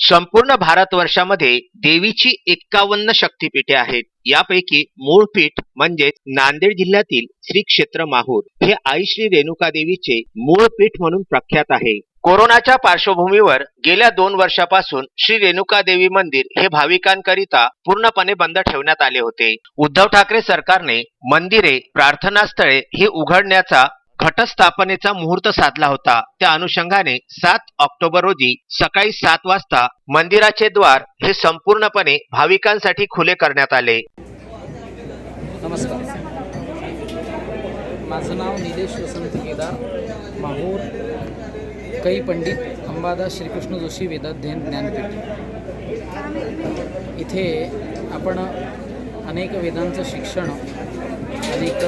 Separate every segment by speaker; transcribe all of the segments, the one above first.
Speaker 1: संपूर्ण भारतवर्षामध्ये देवीची एक्कावन्न शक्तिपीठे आहेत. यापैकी मूळ पीठ म्हणजेच नांदेड जिल्ह्यातील श्री क्षेत्र माहूर हे आई श्री रेणुका देवीचे मूळ पीठ म्हणून प्रख्यात आहे. कोरोनाच्या पार्श्वभूमीवर गेल्या दोन वर्षापासून श्री रेणुका देवी मंदिर हे भाविकांकरिता पूर्णपणे बंद ठेवण्यात आले होते. उद्धव ठाकरे सरकारने मंदिरे प्रार्थनास्थळे ही उघडण्याचा घटस्थापनेचा मुहूर्त साधला होता. त्या अनुषंगाने सात ऑक्टोबर रोजी सकाळी सात वाजता मंदिराचे द्वार हे संपूर्णपणे भाविकांसाठी खुले करण्यात आले.
Speaker 2: नमस्कार. माझं नाव निलेश वसंत केदार माहूर कै पंडित अंबादास श्रीकृष्ण जोशी वेदाध्ययन ज्ञानपीठ. इथे आपण अनेक वेदांचं शिक्षण अनेक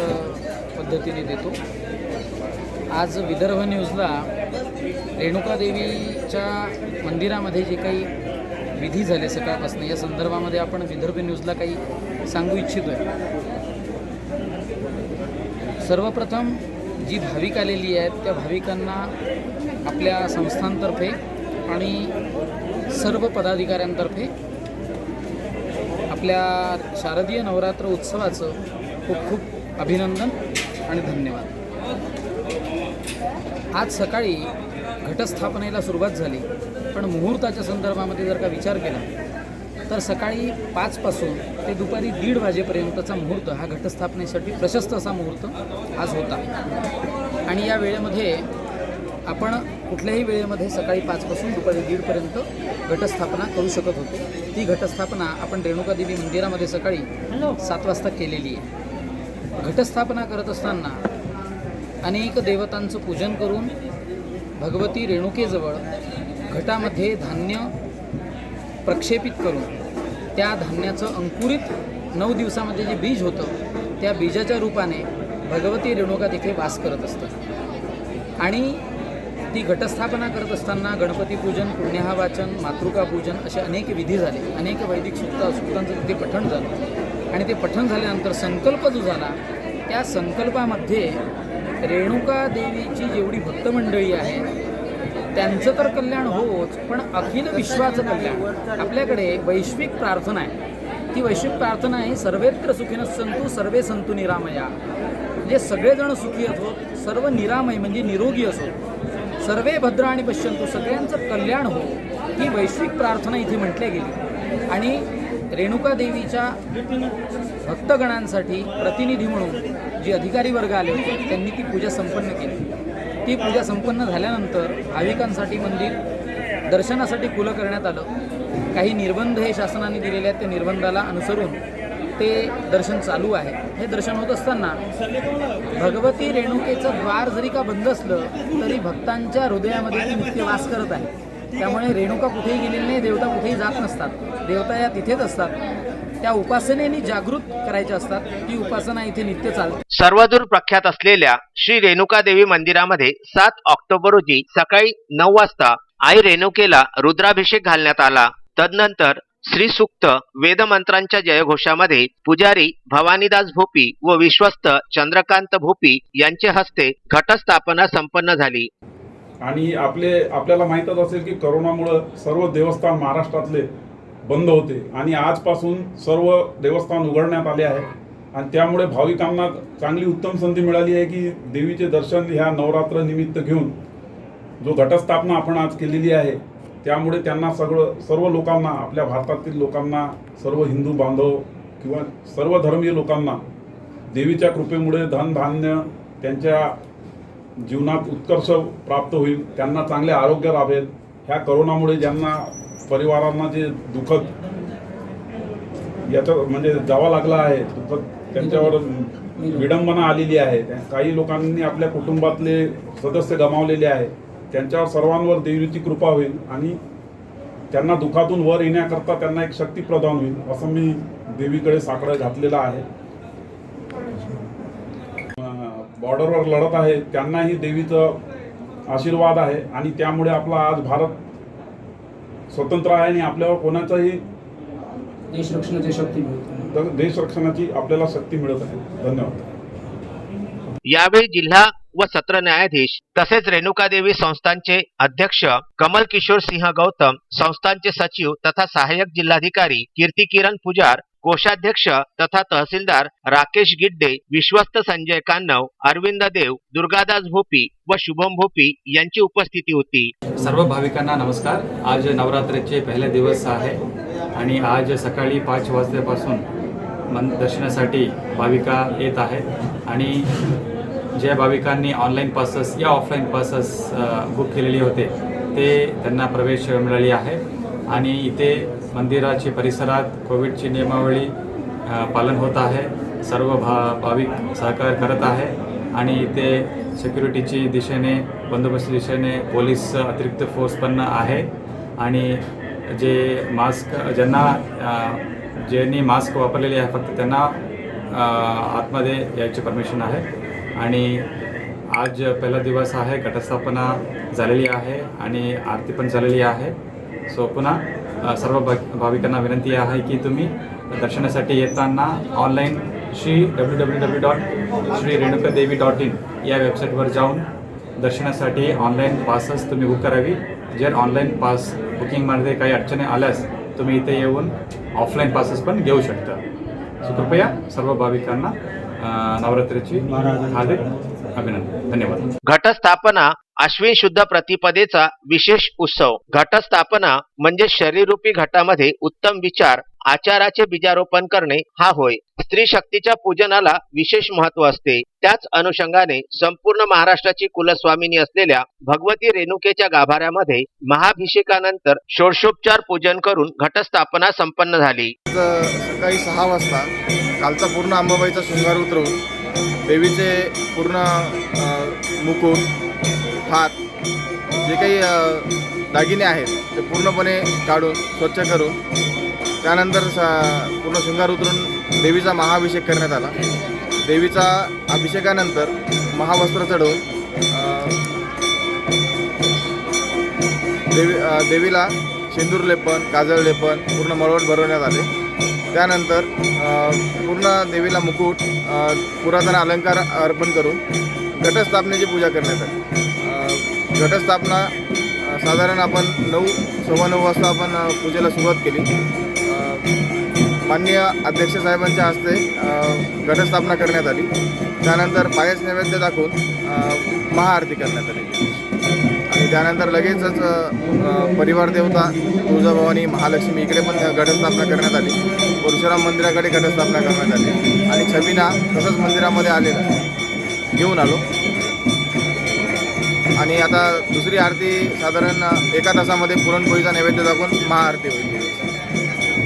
Speaker 2: पद्धतीने देतो. आज विदर्भ न्यूजला रेणुकादेवीच्या मंदिरामध्ये जे काही विधी झाले सकाळपासून या संदर्भामध्ये आपण विदर्भ न्यूजला काही सांगू इच्छितो आहे सर्वप्रथम जी भाविक आलेली आहेत त्या भाविकांना आपल्या संस्थांतर्फे आणि सर्व पदाधिकाऱ्यांतर्फे आपल्या शारदीय नवरात्र उत्सवाचं खूप खूप अभिनंदन आणि धन्यवाद. आज सकाळी घटस्थापनेला सुरुवात झाली पण मुहूर्ताच्या संदर्भामध्ये जर का विचार केला तर सकाळी पाचपासून ते दुपारी दीड वाजेपर्यंतचा मुहूर्त हा घटस्थापनेसाठी प्रशस्त असा मुहूर्त आज होता. आणि या वेळेमध्ये आपण कुठल्याही वेळेमध्ये सकाळी पाचपासून दुपारी दीडपर्यंत घटस्थापना करू शकत होतो. ती घटस्थापना आपण रेणुकादेवी मंदिरामध्ये सकाळी सात वाजता केलेली आहे. घटस्थापना करत असताना अनेक देवतांचं पूजन करून भगवती रेणुकेजवळ घटामध्ये धान्य प्रक्षेपित करून त्या धान्याचं अंकुरित नऊ दिवसामध्ये जे बीज होतं त्या बीजाच्या रूपाने भगवती रेणुका तिथे वास करत असतं आणि ती घटस्थापना करत असताना गणपती पूजन पुण्याहा वाचन मातृका पूजन असे अनेक विधी झाले. अनेक वैदिक सूक्त सूक्तांचं तिथे पठण झालं. आणि ते पठण झाल्यानंतर संकल्प जो झाला त्या संकल्पामध्ये रेणुका देवीची जेवढी भक्तमंडळी आहे त्यांचं तर कल्याण होच पण अखिल विश्वाचं कल्याण. आपल्याकडे वैश्विक प्रार्थना आहे. ती वैश्विक प्रार्थना आहे सर्वेत्र सुखीनं संतू सर्वे संतू निरामया. म्हणजे सगळेजण सुखी असो सर्व निरामय म्हणजे निरोगी असो सर्वे भद्र आणि पश्यंतू सगळ्यांचं कल्याण हो ही वैश्विक प्रार्थना इथे म्हटल्या गेली. आणि रेणुका देवीच्या भक्तगणांसाठी प्रतिनिधी म्हणून जे अधिकारी वर्ग आले होते त्यांनी ती पूजा संपन्न केली. ती पूजा संपन्न झाल्यानंतर भाविकांसाठी मंदिर दर्शनासाठी खुलं करण्यात आलं. काही निर्बंध हे शासनाने दिलेले आहेत त्या निर्बंधाला अनुसरून ते दर्शन चालू आहे. हे दर्शन होत असताना भगवती रेणुकेचं द्वार जरी का बंद असलं तरी भक्तांच्या हृदयामध्ये ती नित्य वास करत आहे. त्यामुळे रेणुका कुठेही गेलेली नाही देवता कुठेही जात नसतात. देवता या तिथेच असतात. त्या उपासनेने जागृत करायच्या असतात. ती उपासना इथे नित्य चालते.
Speaker 1: सर्वदूर प्रख्यात असलेल्या श्री रेणुका देवी मंदिरामध्ये सात ऑक्टोबर रोजी सकाळी नऊ वाजता आई रेणुकेला रुद्राभिषेक घालण्यात आला. तदनंतर श्री सुक्त वेदमंत्रांच्या जयघोषामध्ये पुजारी भवानीदास भोपी व विश्वस्त चंद्रकांत भोपी यांचे हस्ते घटस्थापना संपन्न झाली.
Speaker 3: आणि आपले आपल्याला माहीतच असेल की करोनामुळं सर्व देवस्थान महाराष्ट्रातले बंद होते आणि आजपासून सर्व देवस्थान उघडण्यात आले आहे आणि त्यामुळे भाविकांना चांगली उत्तम संधी मिळाली आहे की देवीचे दर्शन ह्या नवरात्र निमित्त घेऊन जो घटस्थापना आपण आज केलेली आहे त्यामुळे त्यांना सगळं सर्व लोकांना आपल्या भारतातील लोकांना सर्व हिंदू बांधव किंवा सर्व धर्मीय लोकांना देवीच्या कृपेमुळे धनधान्य त्यांच्या जीवनात उत्कर्ष प्राप्त होईल त्यांना चांगले आरोग्य लाभेल ह्या करोनामुळे ज्यांना परिवारांना जे दुःखद याचं म्हणजे जावा लागला आहे दुःखद त्यांच्यावर विडंबना आलेली आहे. काही लोकांनी आपल्या कुटुंबातले सदस्य गमावलेले आहे. त्यांच्यावर सर्वांवर देवीची कृपा होईल आणि त्यांना दुःखातून वर येण्याकरता त्यांना एक शक्ती प्रदान होईल असं मी देवीकडे साकडं घातलेलं आहे. बॉर्डरवर लढत आहे त्यांनाही देवीचं आशीर्वाद आहे आणि त्यामुळे आपला आज भारत स्वतंत्र आहे आणि आपल्यावर कोणाचाही
Speaker 2: देश रक्षणाची शक्ती मिळते
Speaker 3: तर देश रक्षणाची आपल्याला शक्ती मिळत आहे. धन्यवाद.
Speaker 1: यावेळी जिल्हा व सत्र न्यायाधीश तसेच रेणुकादेवी संस्थानचे अध्यक्ष कमल किशोर सिंह गौतम संस्थानचे सचिव तथा सहाय्यक जिल्हाधिकारी कीर्ती किरण पुजार कोषाध्यक्ष तथा तहसीलदार राकेश गिड्डे विश्वस्त संजय कान्नव अरविंद देव दुर्गादास भोपी व शुभम भोपी यांची उपस्थिती होती.
Speaker 4: सर्व भाविकांना नमस्कार. आज नवरात्रीचे पहिले दिवस आहे आणि आज सकाळी पाच वाजल्यापासून मन दर्शनासाठी भाविका येत आहेत आणि ज्या भाविकांनी ऑनलाईन पासेस या ऑफलाईन पासेस बुक केलेले होते ते त्यांना प्रवेश मिळाली आहे. आणि इथे मंदिराचे परिसरात कोविडची नियमावली पालन होत आहे. सर्व भा भाविक सहकार्य करत आहे आणि इथे सिक्युरिटीची दिशेने बंदोबस्त दिशेने पोलीस अतिरिक्त फोर्स पण आहे. आणि जे मास्क ज्यांना ज्यांनी मास्क वापरलेले आहे फक्त त्यांना आतमध्ये यायची परमिशन आहे. आणि आज पहिला दिवस आहे घटस्थापना झालेली आहे आणि आरती पण झालेली आहे. सो पुन्हा सर्व भाविकांना विनंती आहे की तुम्ही दर्शनासाठी येताना online Shri W W W dot Shri Renukadevi dot in या वेबसाईटवर जाऊन दर्शनासाठी ऑनलाईन पासच तुम्ही बुक करावी. जर ऑनलाईन पास बुकिंगमध्ये काही अडचणी आल्यास तुम्ही इथे येऊन ऑफलाईन पासेस पण घेऊ शकता. सो कृपया सर्व भाविकांना नवरात्रीची हार्दिक अभिनंदन. धन्यवाद.
Speaker 1: घटस्थापना अश्विन शुद्ध प्रतिपदेचा विशेष उत्सव. घटस्थापना म्हणजे शरीरूपी घटामध्ये उत्तम विचार आचाराचे बीजारोपण करणे हा होय. स्त्री शक्तीच्या पूजनाला विशेष महत्त्व असते. त्याच अनुषंगाने संपूर्ण महाराष्ट्राची कुलस्वामिनी असलेल्या भगवती रेणुकेच्या गाभाऱ्यामध्ये महाभिषेकानंतर षोडशोपचार पूजन करून घटस्थापना संपन्न झाली.
Speaker 5: सकाळी सहा वाजता कालचा पूर्ण अंबाबाईचा शृंगार उतरवून देवीचे पूर्ण मुकुट हात जे काही दागिने आहेत ते पूर्णपणे काढून स्वच्छ करून त्यानंतर स पूर्ण शृंगार उतरून देवीचा महाअभिषेक करण्यात आला. देवीचा अभिषेकानंतर महावस्त्र चढवून देवी देवीला सिंदूर लेपन काजळ लेपन पूर्ण मळवट भरवण्यात आले. त्यानंतर पूर्ण देवीला मुकुट पुरातन अलंकार अर्पण करून घटस्थापनेची पूजा करण्यात आली घटस्थापना साधारण आपण नऊ सव्वा नऊ वाजता आपण पूजेला सुरुवात केली. माननीय अध्यक्ष साहेबांच्या हस्ते घटस्थापना करण्यात आली. त्यानंतर पायस नैवेद्य दाखवून महाआरती करण्यात आली. त्यानंतर लगेचच परिवार देवता तुळजाभवानी महालक्ष्मी इकडे पण घटस्थापना करण्यात आली. परशुराम मंदिराकडे घटस्थापना करण्यात आली. आणि छबिना तसंच मंदिरामध्ये आलेला घेऊन आलो. आणि आता दुसरी आरती साधारण एका तासामध्ये पुरणपोळीचा नैवेद्य दाखवून महाआरती होईल.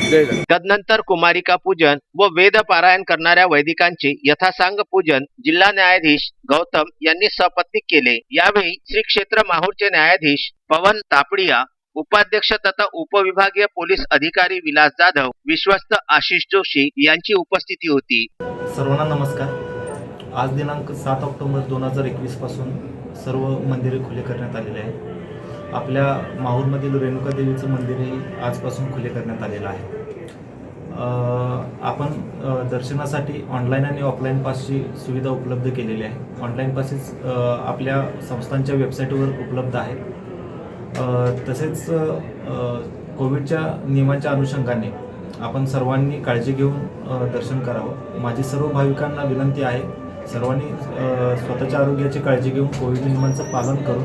Speaker 1: तदनंतर कुमारिका पूजन व वेद पारायण करणाऱ्या वैदिकांचे यथासांग पूजन जिल्हा न्यायाधीश गौतम यांनी सपत्नीक केले. यावेळी श्री क्षेत्र माहूरचे न्यायाधीश पवन तापडिया उपाध्यक्ष तथा उपविभागीय पोलीस अधिकारी विलास जाधव विश्वस्त आशिष जोशी यांची उपस्थिती होती.
Speaker 6: सर्वांना नमस्कार. आज दिनांक सात ऑक्टोबर दोन हजार एकवीसपासून सर्व मंदिरे खुले करण्यात आलेले आहे आपल्या माहूरमधील रेणुका देवीचं मंदिरही आजपासून खुले करण्यात आलेलं आहे. आपण दर्शनासाठी ऑनलाईन आणि ऑफलाईन पासची सुविधा उपलब्ध केलेली आहे. ऑनलाईन पासेस आपल्या संस्थांच्या वेबसाईटवर उपलब्ध आहेत. तसेच कोविडच्या नियमांच्या अनुषंगाने आपण सर्वांनी काळजी घेऊन दर्शन करावं. माझी सर्व भाविकांना विनंती आहे सर्वांनी स्वतःच्या आरोग्याची काळजी घेऊन कोविड नियमांचं पालन करून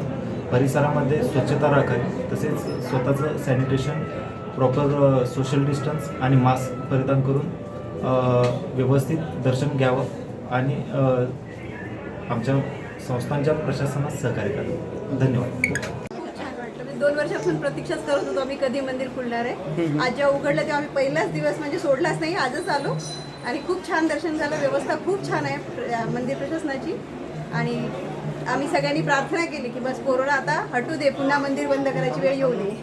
Speaker 6: परिसरामध्ये स्वच्छता राखावी तसेच स्वतःचं सॅनिटेशन प्रॉपर सोशल डिस्टन्स आणि मास्क परिधान करून व्यवस्थित दर्शन घ्यावं आणि आमच्या संस्थांच्या प्रशासनात सहकार्य करावं. धन्यवाद.
Speaker 7: म्हणजे दोन वर्षापासून प्रतीक्षाच करत होतो आम्ही कधी मंदिर खुलणार आहे. आज जेव्हा उघडलं तेव्हा आम्ही पहिलाच दिवस म्हणजे सोडलाच नाही आजच आलो. आणि खूप छान दर्शन झालं व्यवस्था खूप छान आहे मंदिर प्रशासनाची. आणि आम्ही सगळ्यांनी प्रार्थना केली की बस कोरोना आता हटू दे पुन्हा मंदिर बंद करायची वेळ येऊ नये.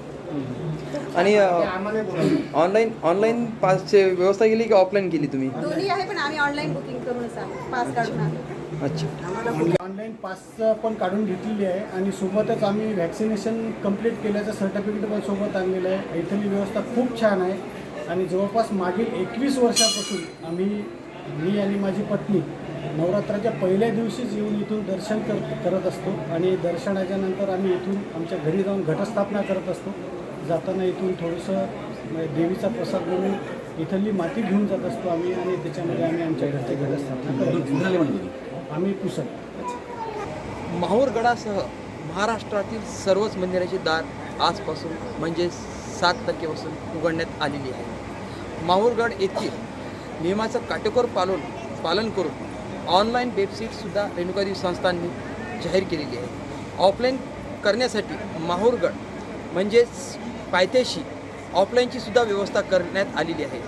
Speaker 8: आणि ऑनलाईन ऑनलाईन पासची व्यवस्था केली की ऑफलाईन केली तुम्ही?
Speaker 7: दोन्ही आहे पण आम्ही ऑनलाईन बुकिंग करूनच आलो पास काढून आलो.
Speaker 8: अच्छा.
Speaker 9: ऑनलाईन पास पण काढून घेतलेली आहे आणि सोबतच आम्ही व्हॅक्सिनेशन कंप्लीट केल्याचं सर्टिफिकेट पण सोबत आणलेलं आहे. इथली व्यवस्था खूप छान आहे. आणि जवळपास मागील एकवीस वर्षापासून आम्ही मी आणि माझी पत्नी नवरात्राच्या पहिल्या दिवशीच येऊन इथून दर्शन कर करत असतो. आणि दर्शनाच्या नंतर आम्ही इथून आमच्या घरी जाऊन घटस्थापना करत असतो. जाताना इथून थोडंसं देवीचा प्रसाद म्हणून इथली माती घेऊन जात असतो आम्ही आणि त्याच्यामध्ये आम्ही आमच्या घरची घटस्थापना आम्ही पुसत
Speaker 8: माहूरगडासह महाराष्ट्रातील सर्वच मंदिराची दार आजपासून म्हणजे सात तारखेपासून उघडण्यात आलेली आहे. माहूरगड येथील नियमाचं काटेकोर पालन पालन करून ऑनलाईन वेबसाईटसुद्धा रेणुकादेवी संस्थांनी जाहीर केलेली आहे. ऑफलाईन करण्यासाठी माहूरगड म्हणजेच पायथ्याशी ऑफलाईनची सुद्धा व्यवस्था करण्यात आलेली आहे.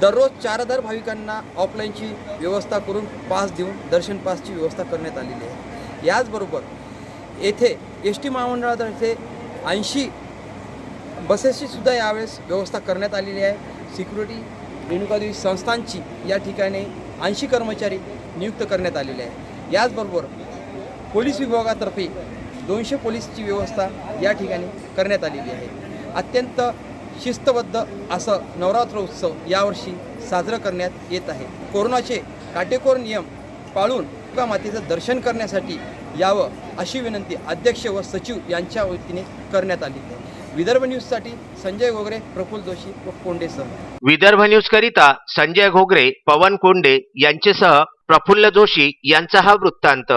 Speaker 8: दररोज चार हजार भाविकांना ऑफलाईनची व्यवस्था करून पास देऊन दर्शन पासची व्यवस्था करण्यात आलेली आहे. याचबरोबर येथे एस टी महामंडळातर्फे ऐंशी बसेसची सुद्धा यावेळेस व्यवस्था करण्यात आलेली आहे. सिक्युरिटी रेणुकादेवी संस्थांची या ठिकाणी ऐंशी कर्मचारी नियुक्त करण्यात आलेले आहे याचबरोबर पोलीस विभागातर्फे दोनशे पोलीसची व्यवस्था या ठिकाणी करण्यात आलेली आहे. अत्यंत शिस्तबद्ध असं नवरात्र उत्सव यावर्षी साजरं करण्यात येत आहे. कोरोनाचे काटेकोर नियम पाळून किंवा मातेचं दर्शन करण्यासाठी यावं अशी विनंती अध्यक्ष व सचिव यांच्या वतीने करण्यात आली विदर्भ विदर्भ न्यूजसाठी संजय घोगरे प्रफुल्ल जोशी व कोंडेसह.
Speaker 1: विदर्भ न्यूज करिता संजय घोगरे पवन कोंडे यांचेसह प्रफुल्ल जोशी यांचा हा वृत्तांत.